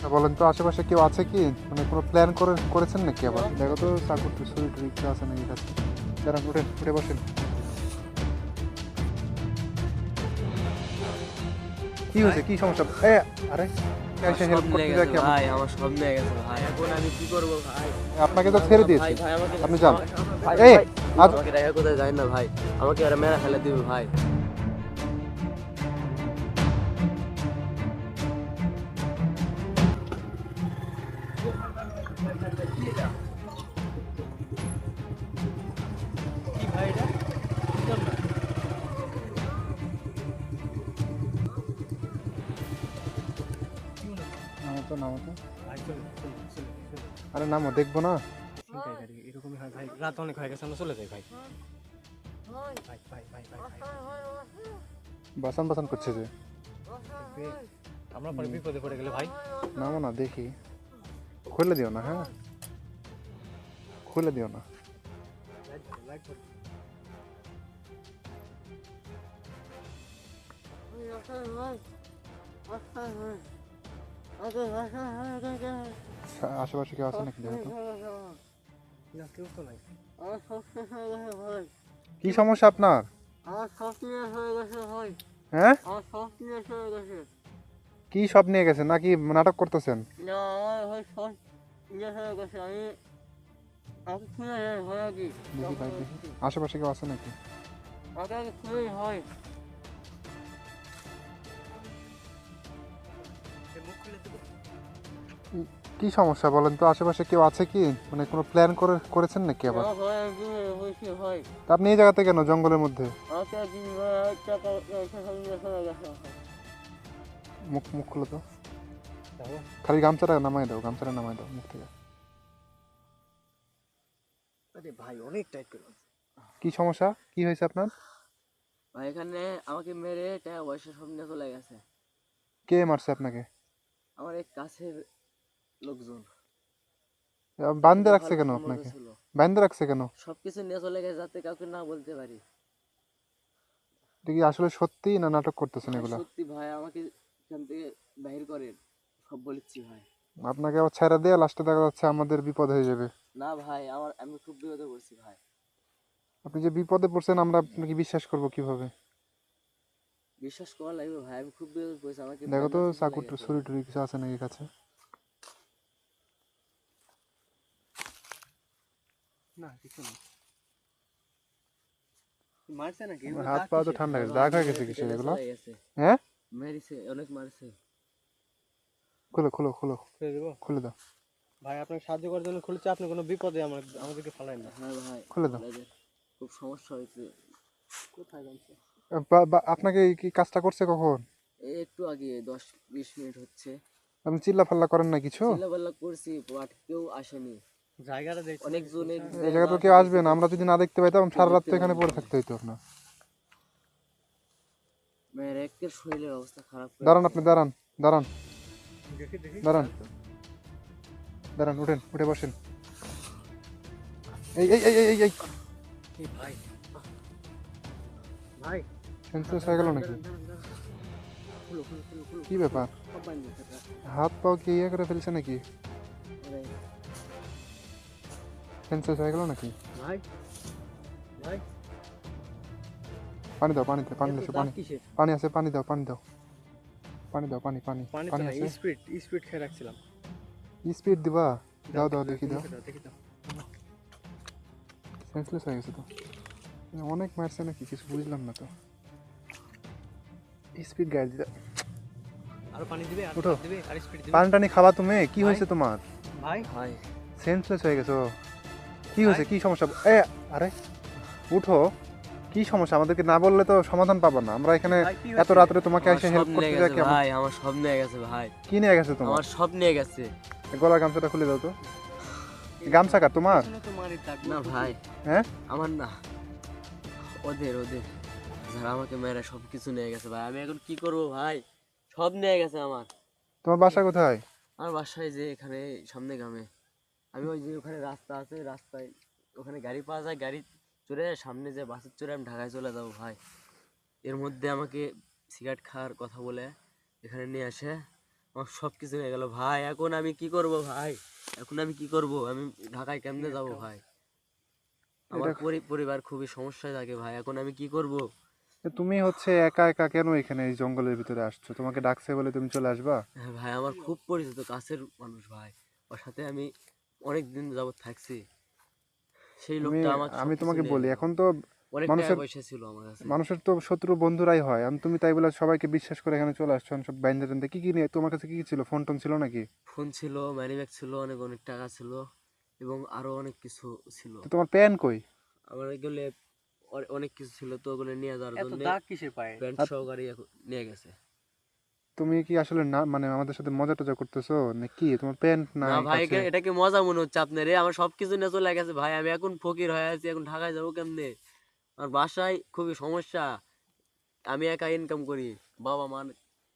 তা বলেন তো আশেপাশে কেউ আছে কি? মানে কোনো প্ল্যান করে করেছেন নাকি আবার? দেখো তো চাকুর ছুরি টুরি কিছু আছে নাকি কাছে? দাঁড়ান উঠেন উঠে বসেন। কি হয়েছে? কি সমস্যা? এ আরে আপনাকে তো ছেড়ে দিয়েছি। আপনি যান। এই, আমাকে রেখে কোথায় যায় না ভাই। আমাকে আর মেরা ফেলে দিবে ভাই। নামো তো। নামো তো আরে নামো দেখব না? এরকমই হয় ভাই রাত অনেক হয়ে গেছে আমরা চলে যাই ভাই। ভাই ভাই ভাই ভাই বাসান বাসান করছে যে। আমরা পরে বিপদে পড়ে গেলে ভাই। নামো না দেখি। খুলে দিও না হ্যাঁ? খুলে দিও না। আ- আশেপাশে কেউ আছে নাকি দেখো তো? না কেউ তো নাই। কি সমস্যা আপনার? আমার সব নিয়ে হয়ে? গেছে ভাই হ্যাঁ আমার সব নিয়ে হয়ে গেছে কি সব নিয়ে গেছেন? নাকি নাটক করতেছেন? না আমার ভাই সব নিয়ে হয়ে গেছে আমি আমি খুলে হয় আগে ভাই আশেপাশে কেউ আছে নাকি? আগে আগে খুলেই হয়। কি সমস্যা বলেন তো? আশেপাশে কেউ আছে কি? মানে কোনো প্ল্যান করে করেছেন নাকি আবার? হয়েছে ভাই। তা আপনি এই জায়গাতে কেন জঙ্গলের মধ্যে? নিয়ে হয়ে মুখ মুখ খুলে তো। খালি গামছাটা নামাই দাও গামছাটা নামাই দাও মুখ থেকে। আরে ভাই অনেক টাইট করে কি সমস্যা? কি হয়েছে আপনার? ভাই এখানে আমাকে মেরে টাকা পয়সা সব নিয়ে চলে গেছে। কে মারছে আপনাকে? আমার এক কাছের লোকজন। বান্ধে রাখছে কেন আপনাকে? বান্ধে রাখছে কেন? সবকিছু নিয়ে চলে গেছে যাতে কাউকে না বলতে পারি। কি আসলে সত্যি না নাটক করতেছেন এগুলো? সত্যি ভাই আমাকে এখান থেকে বাহির করেন। সব বলেছি ভাই। আপনাকে আবার ছেড়ে দিয়ে লাস্টে দেখা যাচ্ছে আমাদের বিপদ হয়ে যাবে। না ভাই আমার আমি খুব বিপদে পড়ছি ভাই। আপনি যে বিপদে পড়ছেন আমরা আপনাকে বিশ্বাস করব কীভাবে? বিশ্বাস করা লাগবে ভাই আমি খুব বিপদে পড়ছি আমাকে দেখো তো চাকু ছুরি টুরি কিছু আছে নাকি কাছে? না কিছু না। মারছে নাকি? হাত পা তো ঠান্ডা গেছে দাগ হয়ে গেছে কিসের এগুলো? হ্যাঁ? মেরেছে অনেক মারছে। খুলো খুলো খুলো। খুলে দেবো? খুলে দাও। ভাই আপনাকে সাহায্য করার জন্য খুলেছে আপনি কোনো বিপদে আমার আমাদেরকে ফেলায় না। হ্যাঁ ভাই খুলে দাও। খুব সমস্যা হয়েছে। কোথায় আপনাকে কি কাজটা করছে কখন? একটু আগে দশ বিশ মিনিট হচ্ছে। আপনি চিল্লা ফাল্লা করেন না কিছু? চিল্লাপাল্লা করছি বাট কেউ আসেনি। জায়গাটা এই জায়গা তো কেউ আসবে না আমরা যদি না দেখতে পাইতাম সারা রাত তো এখানে পড়ে থাকতে হইতো আপনার। মেয়ের একের শরীরের অবস্থা খারাপ দাঁড়ান আপনি দাঁড়ান দাঁড়ান। দাঁড়ান। দাঁড়ান উঠেন উঠে বসেন। এই এই এই এই এই এই। এই ভাই ভাই। সেন্সলেস হয়ে গেল নাকি? কি ব্যাপার? হাত পাও কি ইয়ে করে ফেলছে নাকি? সেন্সলেস হয়ে গেল নাকি ভাই ভাই পানি দাও পানি দাও পানি এত আছে দাগ পানি কিসের পানি আছে পানি দাও পানি দাও পানি দাও পানি পানি পানি তো পানি না আছে স্পিড স্পিড খেয়ে রাখছিলাম স্পিড দিবা দাও দাও দেখি দাও দেখি দাও দেখি দাও সেন্সলেস হয়ে গেছে তো অনেক মারছে নাকি কিছু বুঝলাম না তো স্পিড গাড়ি দিদা আরও পানি দিবে আর উঠো। দিবে আর স্পিড দিবে পানি টানি খাবা তুমি কি ভাই। হয়েছে তোমার ভাই ভাই সেন্সলেস হয়ে গেছো কি হয়েছে? কি সমস্যা? এ আরে উঠো। কি সমস্যা? আমাদেরকে না বললে তো সমাধান পাবো না। আমরা এখানে এত? রাত্রে তোমাকে এসে হেল্প করতে যাই কেমন? ভাই আমার সব নিয়ে গেছে ভাই। কি নিয়ে গেছে তোমার? আমার সব নিয়ে গেছে। গলার গামছাটা খুলে দাও তো। গামছা কা তোমার? না ভাই। হ্যাঁ? আমার না। ওদের ওদের। যারা আমাকে মেরে সব কিছু নিয়ে গেছে ভাই। আমি এখন কি করব ভাই? সব নিয়ে গেছে আমার। তোমার বাসা কোথায়? আমার বাসায় যে এখানে সামনে গ্রামে। আমি ওই যে ওখানে রাস্তা আছে রাস্তায় ওখানে গাড়ি পাওয়া যায় গাড়ি চড়ে সামনে যে বাসের চড়ে আমি ঢাকায় চলে যাব ভাই। এর মধ্যে আমাকে সিগারেট খাওয়ার কথা বলে এখানে নিয়ে আসে। আমার সব কিছু হয়ে গেল ভাই। এখন আমি কি করব ভাই? এখন আমি কি করব? আমি ঢাকায় কেমনে যাব ভাই? আমার পরিবার খুবই সমস্যায় থাকে ভাই। এখন আমি কি করব? তুমি হচ্ছে একা একা কেন এখানে এই জঙ্গলের ভিতরে আসছো? তোমাকে ডাকছে বলে তুমি চলে আসবা? হ্যাঁ ভাই আমার খুব পরিচিত কাছের মানুষ ভাই। ওর সাথে আমি অনেক দিন যাবত থাকছি। সেই লোকটা আমাকে আমি তোমাকে বলি এখন তো মানুষের- পয়সা ছিল আমার কাছে। মানুষের তো শত্রু বন্ধুরাই হয়। আমি তুমি তাই বলে সবাইকে বিশ্বাস করে এখানে চলে আসছো সব বাইন্দে টাইন্দে কি কি নিয়ে তোমার কাছে কি কি ছিল? ফোন টোন ছিল নাকি? ফোন ছিল মানি ব্যাগ ছিল অনেক অনেক টাকা ছিল এবং আরও অনেক কিছু ছিল। তো তোমার প্যান কই? আমার এগুলো অনেক কিছু ছিল তো ওগুলো নিয়ে যাওয়ার জন্য এত দাগ কিসের পায়ে? প্যান্ট সহকারে এখন নিয়ে গেছে। তুমি কি আসলে না মানে আমাদের সাথে মজা টজা করতেছো? নাকি তোমার প্যান্ট না ভাই এটা- কি মজা মনে হচ্ছে আপনার? রে আমার সবকিছু নিয়ে চলে গেছে ভাই। আমি এখন ফকির হয়ে আছি। এখন ঢাকায় যাব কেমনে? আমার বাসায় খুবই সমস্যা। আমি একা ইনকাম করি। বাবা মা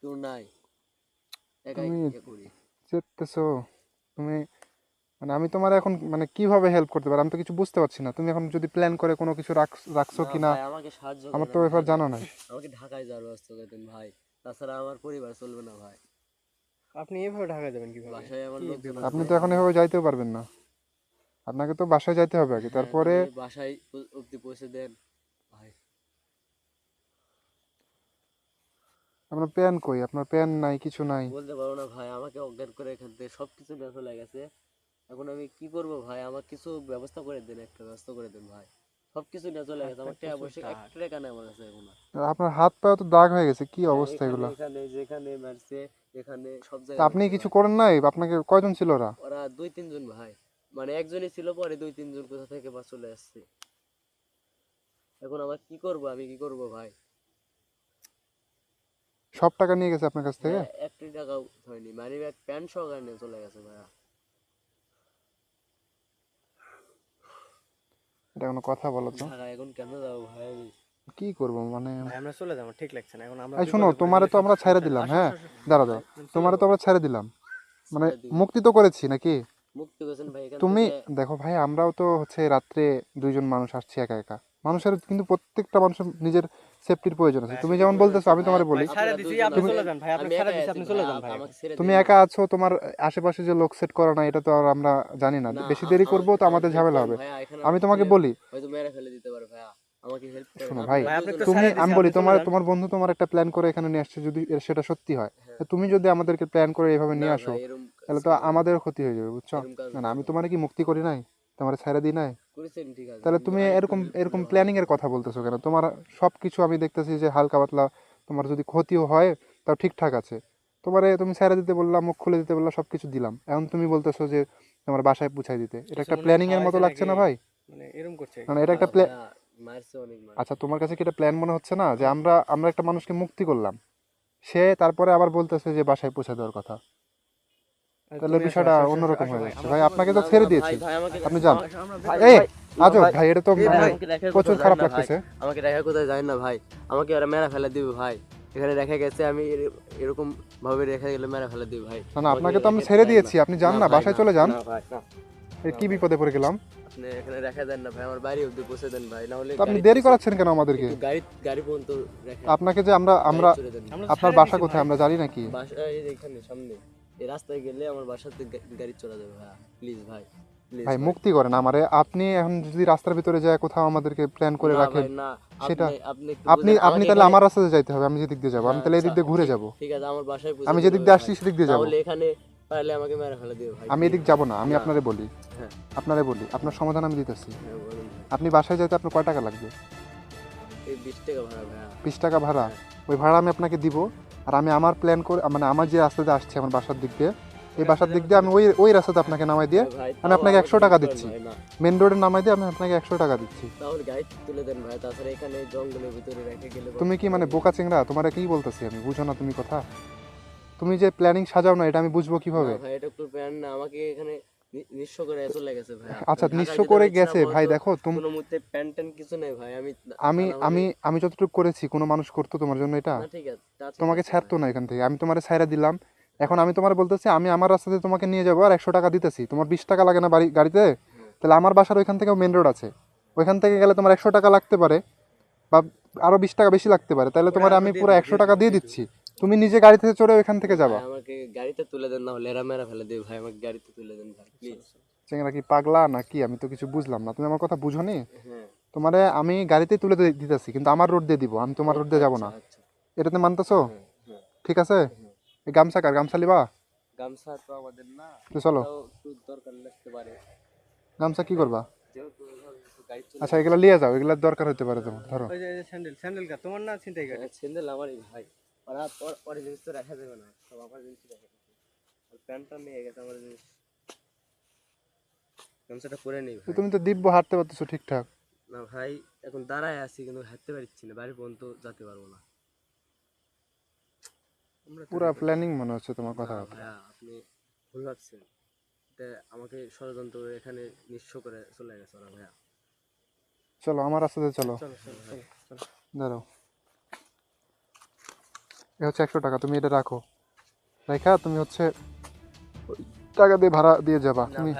কেউ নাই। একাই করি। চেতেছো। তুমি মানে আমি তোমার এখন মানে কীভাবে হেল্প করতে পারি? আমি তো কিছু বুঝতে পারছি না। তুমি এখন যদি প্ল্যান করে কোনো কিছু রাখ- রাখছো না কিনা আমাকে সাহায্য আমার তো ব্যাপার জানা নাই। আমাকে ঢাকায় যাওয়ার ব্যবস্থা করে দেন ভাই। তাছাড়া আমার পরিবার চলবে না ভাই। আপনি এভাবে ঢাকা যাবেন কীভাবে? বাসায় আমার কি লোকজন? আপনি তো এখন এভাবে যাইতেও পারবেন না। আপনাকে তো বাসায় যাইতে হবে আগে হ্যাঁ, তারপরে আপনি বাসায় প- অবধি পৌঁছে দেন ভাই। আপনার প্যান কই? আপনার প্যান নাই কিছু নাই। বলতে পারব না ভাই আমাকে অজ্ঞান করে এখান থেকে সব কিছু নিয়ে চলে গেছে। এখন আমি কি করব ভাই? আমার কিছু ব্যবস্থা করে দেন একটা ব্যবস্থা করে দেন ভাই। সব কিছু নিয়ে চলে গেছে। আমার টাকা পয়সা টাকা নেই আমার কাছে এখন আপনার হাত পাও তো দাগ হয়ে গেছে কি অবস্থা এগুলো? এখানে যেখানে মারছে এখানে সব জায়গায় আপনি কিছু করেন নাই? আপনাকে কয়জন ছিল ওরা? ওরা দুই তিনজন ভাই। মানে একজনই ছিল পরে দুই তিনজন কোথা থেকে বা চলে আসছে। এখন আমার কি করব আমি কি করব ভাই? সব টাকা নিয়ে গেছে আপনার কাছ থেকে? হ্যাঁ, একটি টাকাও হয়নি। মানি ব্যাগ প্যান্ট সহকারে চলে গেছে ভাইয়া। এটা কোনো কথা বলো তো। এখন কেন যাব ভাই? কি করব মানে আমরা চলে যাব ঠিক লাগছে না। এখন আমরা এই শোনো তোমারে তো আমরা ছাইরা ছেড়ে দিলাম হ্যাঁ। দাঁড়া দাঁড়া তোমারে তো আমরা ছেড়ে দিলাম। মানে মুক্তি তো করেছি নাকি? মুক্তি করেছেন ভাই তুমি দেখো ভাই আমরাও তো হচ্ছে রাত্রে দুইজন মানুষ আসছি একা একা। মানুষের কিন্তু প্রত্যেকটা মানুষের নিজের সেফটির প্রয়োজন আছে। তুমি যেমন বলতেছো আমি তোমারে বলি। তুমি একা আছো তোমার আশেপাশে যে লোক সেট করা না এটা তো আর আমরা জানি না। বেশি দেরি করব তো আমাদের ঝামেলা হবে। আমি তোমাকে বলি। হয়তো মেরে ফেলে দিতে পারে ভাইয়া আমাকে হেল্প করেন। শোনো ভাই, তুমি আমি বলি তোমার তোমার বন্ধু তোমার একটা প্ল্যান করে এখানে নিয়ে আসছে যদি সেটা সত্যি হয় তুমি যদি আমাদেরকে প্ল্যান করে এভাবে নিয়ে আসো তাহলে তো আমাদের ক্ষতি হয়ে যাবে বুঝছ? না না আমি তোমার কি মুক্তি করি নাই? তোমার ছেড়ে দিই নাই? তাহলে তুমি এরকম এরকম প্ল্যানিং এর কথা বলতেছো কেন? তোমার সব কিছু আমি দেখতেছি যে হালকা পাতলা তোমার যদি ক্ষতিও হয় তাও ঠিকঠাক আছে। তোমারে তুমি ছেড়ে দিতে বললাম মুখ খুলে দিতে বললাম সব কিছু দিলাম। এখন তুমি বলতেছো যে তোমার বাসায় পৌঁছাই দিতে। এটা একটা মনে প্ল্যানিং এর মতো লাগছে না ভাই? মানে এরম করছে। মানে এটা একটা প্ল্যান মারছে অনেক মার আচ্ছা তোমার কাছে কি এটা প্ল্যান মনে হচ্ছে না? যে আমরা আমরা একটা মানুষকে মুক্তি করলাম। সে তারপরে আবার বলতেছে যে বাসায় পৌঁছে দেওয়ার কথা। তাহলে বিষয়টা অন্যরকম হয়ে যাচ্ছে। ভাই আপনাকে তো ছেড়ে দিয়েছি। ভাই, ভাই, আমাকে- আপনি যান। এই আজব ভাই, এটা তো মানে প্রচুর খারাপ। লাগতেছে। আমাকে রেখা কোথায় যায় না ভাই আমাকে ওরা মেরা ফেলে দিবে ভাই এখানে রেখে গেছে আমি এরকম ভাবে রেখে গেলে মেরা ফেলে দিবে ভাই। না না আপনাকে তো আমি ছেড়ে দিয়েছি আপনি যান না বাসায় চলে যান। না ভাই এ কি বিপদে পড়ে গেলাম? আপনি এখানে রেখে দেন না ভাই আমার বাড়ি অবধি পৌঁছে দেন ভাই না হলে আপনি দেরি করাচ্ছেন কেন আমাদেরকে? গাড়ি গাড়ি পর্যন্ত রেখে আপনাকে যে আমরা আমরা আপনার বাসা কোথায়? আমরা জানি নাকি। বাসা এই এখানে সামনে। এই রাস্তায় গেলে আমার বাসাতে গাড়ি চলে যাবে ভাই। প্লিজ ভাই। ভাই মুক্তি করেন আমারে। আপনি এখন যদি রাস্তার ভিতরে যায় কোথাও আমাদেরকে প্ল্যান করে রাখেন সেটা আপনি আপনি তাহলে আমার রাস্তাতে যাইতে হবে আমি যেদিক দিয়ে যাব। আমি তাহলে এদিক দিয়ে ঘুরে যাব। ঠিক আছে আমার বাসায় আমি যেদিক দিয়ে আসছি সেদিক দিয়ে যাব। এখানে পারলে আমাকে মেরে ফেলে দিও ভাই। আমি এদিক যাব না আমি। আপনারে বলি। হ্যাঁ। আপনারে বলি আপনার সমাধান আমি দিতেছি। হ্যাঁ। আপনি বাসায় যেতে আপনার কয় টাকা লাগবে? এই বিশ টাকা ভাড়া বিশ টাকা ভাড়া? ওই ভাড়া আমি আপনাকে দিব। আর আমি আমার প্ল্যান করে মানে আমার যে রাস্তাতে আসছে আমার বাসার দিক দিয়ে এই বাসার দিক দিয়ে আমি ওই ওই রাস্তাতে আপনাকে নামাই দিয়ে আমি আপনাকে একশো টাকা দিচ্ছি। মেন রোডে নামাই দিয়ে আমি আপনাকে একশো টাকা দিচ্ছি। তুমি কি মানে বোকা চিংড়া? তোমার কি বলতেছি আমি? বুঝো না তুমি কথা। তুমি যে প্ল্যানিং সাজাও না এটা আমি বুঝব কীভাবে? এটা একটু প্যান না। আমাকে এখানে নিঃস্ব করে চলে গেছে ভাই। আচ্ছা নিঃস্ব করে গেছে। ভাই দেখো তুমি কোনো মুহূর্তে প্যান কিছু নেই ভাই। আমি আমি আমি আমি যতটুকু করেছি কোনো মানুষ করতো তোমার জন্য এটা। ঠিক আছে তোমাকে আছে ছাড়তো না এখান থেকে। আমি তোমার ছাইরা দিলাম। এখন আমি তোমার বলতেছি আমি আমার রাস্তাতে তোমাকে নিয়ে যাব আর একশো টাকা দিতেছি। তোমার বিশ টাকা লাগে না বাড়ি গাড়িতে? তাহলে আমার বাসার ওইখান থেকে মেন রোড আছে। ওইখান থেকে গেলে তোমার একশো টাকা লাগতে পারে বা আরও বিশ টাকা বেশি লাগতে পারে। তাহলে তোমার আমি পুরো একশো টাকা দিয়ে দিচ্ছি। তুমি নিজে গাড়ি থেকে চড়ে এখান থেকে যাবা? আমাকে গাড়িতে তুলে দেন না হলে এরা মেরা ফেলে দেবে। ভাই আমাকে গাড়িতে তুলে দেন ভাই প্লিজ চেংরা কি পাগলা নাকি? আমি তো কিছু বুঝলাম না। তুমি আমার কথা বুঝো নি হ্যাঁ। তোমারে আমি গাড়িতে তুলে দিতেছি কিন্তু আমার রোড দিয়ে দিব আমি তোমার রোড দিয়ে যাব না। আচ্ছা এটাতে মানতেছো? হ্যাঁ ঠিক আছে? এই গামছা কার? গামছা লিবা? গামছা তো আমাদের না। তো চলো। দরকার লাগতে পারে। গামছা কি করবা? আচ্ছা এগুলা নিয়ে যাও এগুলার দরকার হতে পারে তোমার ধরো। স্যান্ডেল স্যান্ডেল কা তোমার না চিন্তাই ছেন্দেল আমারই ভাই। ওরা জিনিস তো রাখা যাবে না। সব আমার জিনিস রাখা যাবে। আর প্যান্টটা নিয়ে গেছে আমার জিনিস। গামছাটা পরে নেই তুমি তো দিব্য হাঁটতে পারতেছো ঠিকঠাক। না ভাই এখন দাঁড়ায় আছি কিন্তু হাঁটতে পারছি না। বাড়ি পর্যন্ত যেতে পারব না। পুরা প্ল্যানিং মনে হচ্ছে তোমার কথা আপনি ভুল ভাবছেন। আমাকে ষড়যন্ত্র এখানে নিঃস্ব করে চলে গেছে ওরা ভাইয়া। চলো আমার রাস্তাতে চলো। দাঁড়াও। এ হচ্ছে একশো টাকা তুমি এটা রাখো। রেখা তুমি হচ্ছে টাকা দিয়ে ভাড়া দিয়ে যাবা। তুমি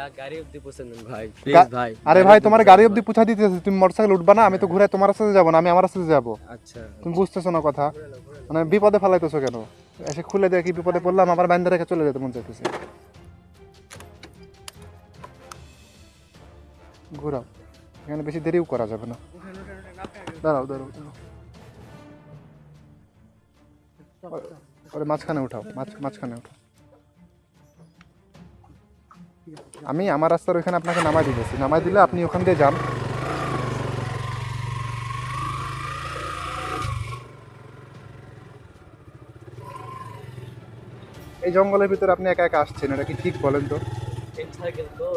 আরে ভাই তোমার গাড়ি অব্দি পুছা দিতেছে তুমি মোটরসাইকেল উঠবা না আমি তো ঘুরে তোমার সাথে যাব না আমি আমার রাস্তাতে যাব। আচ্ছা। তুমি বুঝতেছো না কথা। মানে বিপদে ফেলাইতেছো কেন? এসে খুলে দিয়ে কি বিপদে পড়লাম আমার বাইন্দা রেখে চলে যেতে মন চাইতেছে। ঘুরাও এখানে বেশি দেরিও করা যাবে না। দাঁড়াও দাঁড়াও। ওরে মাঝখানে উঠাও, মাঝ মাঝখানে উঠাও। আমি আমার রাস্তার ওইখানে আপনাকে নামাই দিতেছি। নামাই দিলে আপনি ওখান দিয়ে যান। এই জঙ্গলের ভিতরে আপনি একা একা আসছেন, এটা কি ঠিক বলেন তো?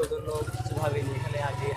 ওই জন্য ভাবিনি। এখানে আগে